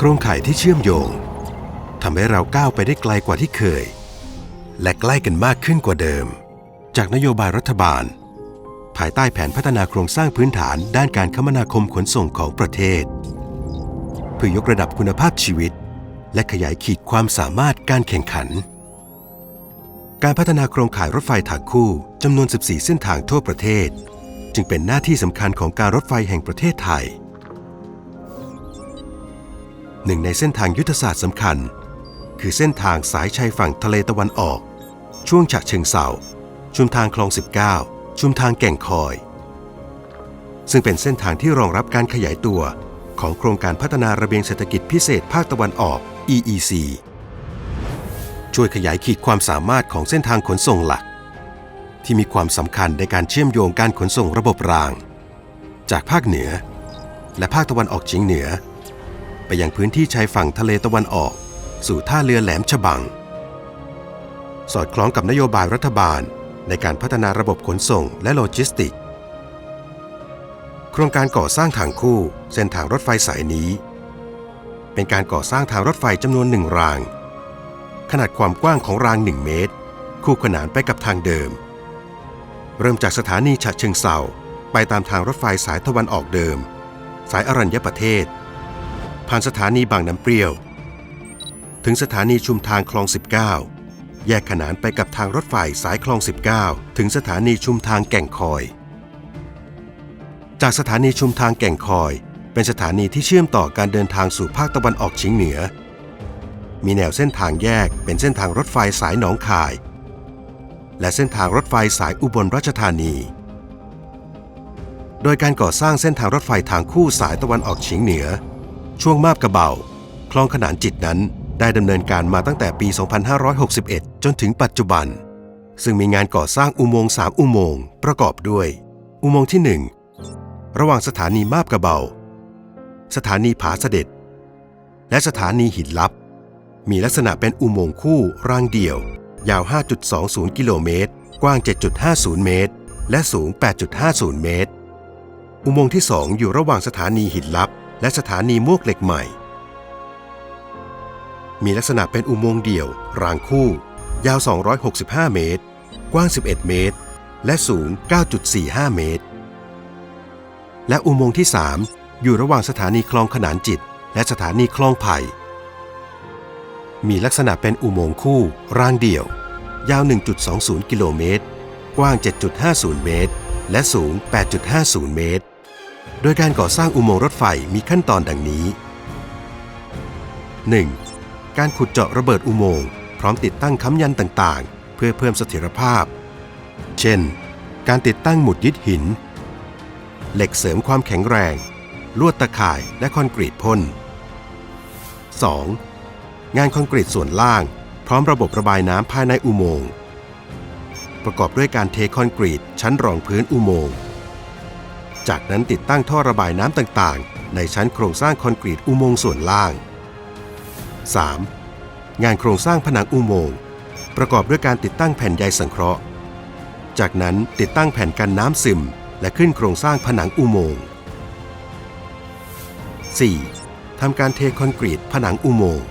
โครงข่ายที่เชื่อมโยงทำให้เราก้าวไปได้ไกลกว่าที่เคย และใกล้กันมากขึ้นกว่าเดิม จากนโยบายรัฐบาล ภายใต้แผนพัฒนาโครงสร้างพื้นฐานด้านการคมนาคมขนส่งของประเทศ เพื่อยกระดับคุณภาพชีวิต และขยายขีดความสามารถการแข่งขัน การพัฒนาโครงข่ายรถไฟทางคู่จำนวน 14 เส้นทางทั่วประเทศ จึงเป็นหน้าที่สำคัญของการรถไฟแห่งประเทศไทย หนึ่งในเส้นทางยุทธศาสตร์สำคัญ คือเส้นทางสายชายฝั่งทะเลตะวันออก ช่วงฉะเชิงเซาชุมทางคลอง 19 ชุมทางแก่งคอย ซึ่งเป็นเส้นทางที่รองรับการขยายตัว ของโครงการพัฒนาระเบียงเศรษฐกิจพิเศษภาคตะวันออก EEC ช่วยขยายขีดความสามารถของเส้นทางขนส่งหลัก ที่มีความสำคัญในการเชื่อมโยงการขนส่งระบบราง จากภาคเหนือ และภาคตะวันออกเฉียงเหนือ ไปยังพื้นที่ชายฝั่งทะเลตะวันออก สู่ท่าเรือแหลมฉบัง สอดคล้องกับนโยบายรัฐบาลในการพัฒนาระบบขนส่งและโลจิสติก โครงการก่อสร้างทางคู่เส้นทางรถไฟสายนี้ เป็นการก่อสร้างทางรถไฟจำนวนหนึ่งราง ขนาดความกว้างของราง 1 เมตร คู่ขนานไปกับทางเดิม เริ่มจากสถานีฉะเชิงเซาไปตามทางรถไฟสายตะวันออกเดิม สายอรัญญประเทศ ผ่านสถานีบางน้ำเปรี้ยว ถึงสถานีชุมทางคลอง 19 แยกขนานไปกับทางรถไฟสายคลอง 19 ถึงสถานีชุมทางแก่งคอย จากสถานีชุมทางแก่งคอย เป็นสถานีที่เชื่อมต่อการเดินทางสู่ภาคตะวันออกเฉียงเหนือ มีแนวเส้นทางแยกเป็นเส้นทางรถไฟสายหนองคาย และเส้นทางรถไฟสายอุบลราชธานีโดยการก่อสร้างเส้นทางรถไฟทางคู่สายตะวันออกเฉียงเหนือ ช่วงมาบกระเบาคลองขนานจิตนั้นได้ดำเนินการมาตั้งแต่ปี 2561 จนถึงปัจจุบัน ซึ่งมีงานก่อสร้างอุโมงค์3อุโมงค์ประกอบด้วย อุโมงค์ที่ 1 ระหว่างสถานีมาบกระเบา สถานีผาเสด็จ และสถานีหินลับ มีลักษณะเป็นอุโมงค์คู่รางเดี่ยว ยาว 5.20 กิโลเมตร กว้าง 7.50 เมตร และสูง 8.50 เมตร อุโมงค์ที่ 2 อยู่ระหว่างสถานีหินลับ และสถานีมวกเหล็กใหม่ มีลักษณะเป็นอุโมงค์เดี่ยว รางคู่ ยาว 265 เมตร กว้าง 11 เมตร และสูง 9.45 เมตร และอุโมงค์ที่ 3 อยู่ระหว่างสถานีคลองขนานจิต และสถานีคลองไผ่ มีลักษณะเป็นอุโมงค์คู่ รางเดี่ยว ยาว 1.20 กิโลเมตร กว้าง 7.50 เมตร และสูง 8.50 เมตร โดยการก่อสร้างอุโมงค์รถไฟมีขั้นตอนดังนี้ 1. การขุดเจาะระเบิดอุโมงค์พร้อมติดตั้งค้ำยันต่างๆ เพื่อเพิ่มเสถียรภาพ เช่น การติดตั้งหมุดยึดหิน เหล็กเสริมความแข็งแรง ลวดตะข่ายและคอนกรีตพ่น 2. งานคอนกรีตส่วนล่าง พร้อมระบบระบายน้ำภายในอุโมงค์ประกอบด้วยการเทคอนกรีตชั้นรองพื้นอุโมงค์ จากนั้นติดตั้งท่อระบายน้ำต่างๆ ในชั้นโครงสร้างคอนกรีตอุโมงค์ส่วนล่าง 3. งานโครงสร้างผนังอุโมงค์ประกอบด้วยการติดตั้งแผ่นใยสังเคราะห์ จากนั้นติดตั้งแผ่นกันน้ำซึม และขึ้นโครงสร้างผนังอุโมงค์ 4. ทำการเทคอนกรีตผนังอุโมงค์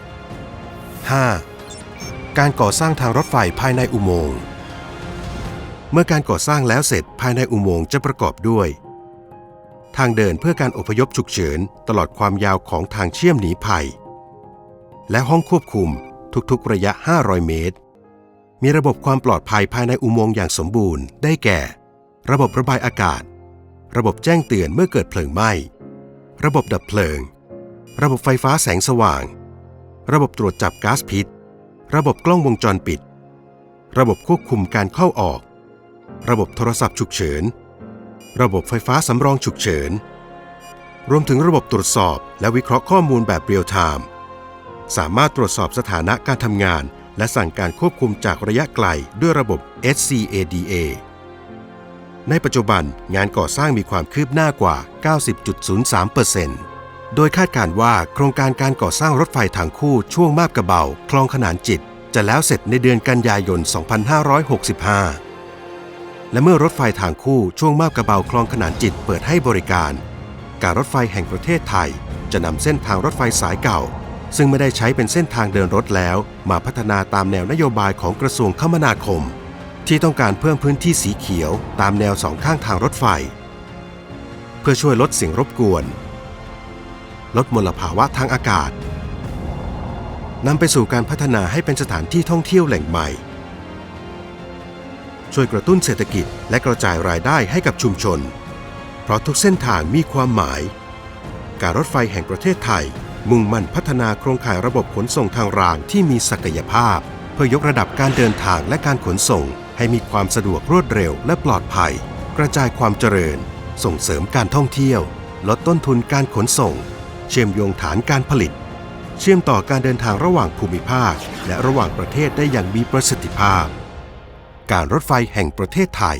5. การก่อสร้างทางรถไฟภายในอุโมงค์ เมื่อการก่อสร้างแล้วเสร็จภายในอุโมงค์จะประกอบด้วย ทางเดินเพื่อการอพยพฉุกเฉินตลอดความยาวของทางเชื่อมหนีภัย และห้องควบคุมทุกๆระยะ 500 เมตร มีระบบความปลอดภัยภายในอุโมงค์อย่างสมบูรณ์ ได้แก่ ระบบระบายอากาศ ระบบแจ้งเตือนเมื่อเกิดเพลิงไหม้ ระบบดับเพลิง ระบบไฟฟ้าแสงสว่าง ระบบตรวจจับก๊าซพิษ ระบบกล้องวงจรปิด ระบบควบคุมการเข้าออก ระบบโทรศัพท์ฉุกเฉิน ระบบไฟฟ้าสำรองฉุกเฉิน รวมถึงระบบตรวจสอบและวิเคราะห์ข้อมูลแบบเรียลไทม์สามารถตรวจสอบสถานะการทำงาน และสั่งการควบคุมจากระยะไกลด้วยระบบ SCADA ในปัจจุบันงานก่อสร้างมีความคืบหน้ากว่า 90.03%โดยคาดการณ์ว่าโครงการการก่อสร้างรถไฟทางคู่ช่วงมาบกระเบา คลองขนานจิต จะแล้วเสร็จในเดือนกันยายน 2565 และเมื่อรถไฟทางคู่ช่วงมาบกระเบาคลองขนานจิตเปิดให้บริการ การรถไฟแห่งประเทศไทย จะนำเส้นทางรถไฟสายเก่า ซึ่งไม่ได้ใช้เป็นเส้นทางเดินรถแล้ว มาพัฒนาตามแนวนโยบายของกระทรวงคมนาคม ที่ต้องการเพิ่มพื้นที่สีเขียว ตามแนวสองข้างทางรถไฟ เพื่อช่วยลดเสียงรบกวน ลดมลภาวะทางอากาศนำไปสู่การพัฒนาให้เป็นสถานที่ท่องเที่ยวแหล่งใหม่ ช่วยกระตุ้นเศรษฐกิจและกระจายรายได้ให้กับชุมชน เพราะทุกเส้นทางมีความหมาย การรถไฟแห่งประเทศไทย มุ่งมั่นพัฒนาโครงข่ายระบบขนส่งทางรางที่มีศักยภาพ เพื่อยกระดับการเดินทางและการขนส่ง ให้มีความสะดวกรวดเร็วและปลอดภัย กระจายความเจริญ ส่งเสริมการท่องเที่ยว ลดต้นทุนการขนส่ง เชื่อมโยงฐานการผลิต เชื่อมต่อการเดินทางระหว่างภูมิภาค และระหว่างประเทศได้อย่างมีประสิทธิภาพ การรถไฟแห่งประเทศไทย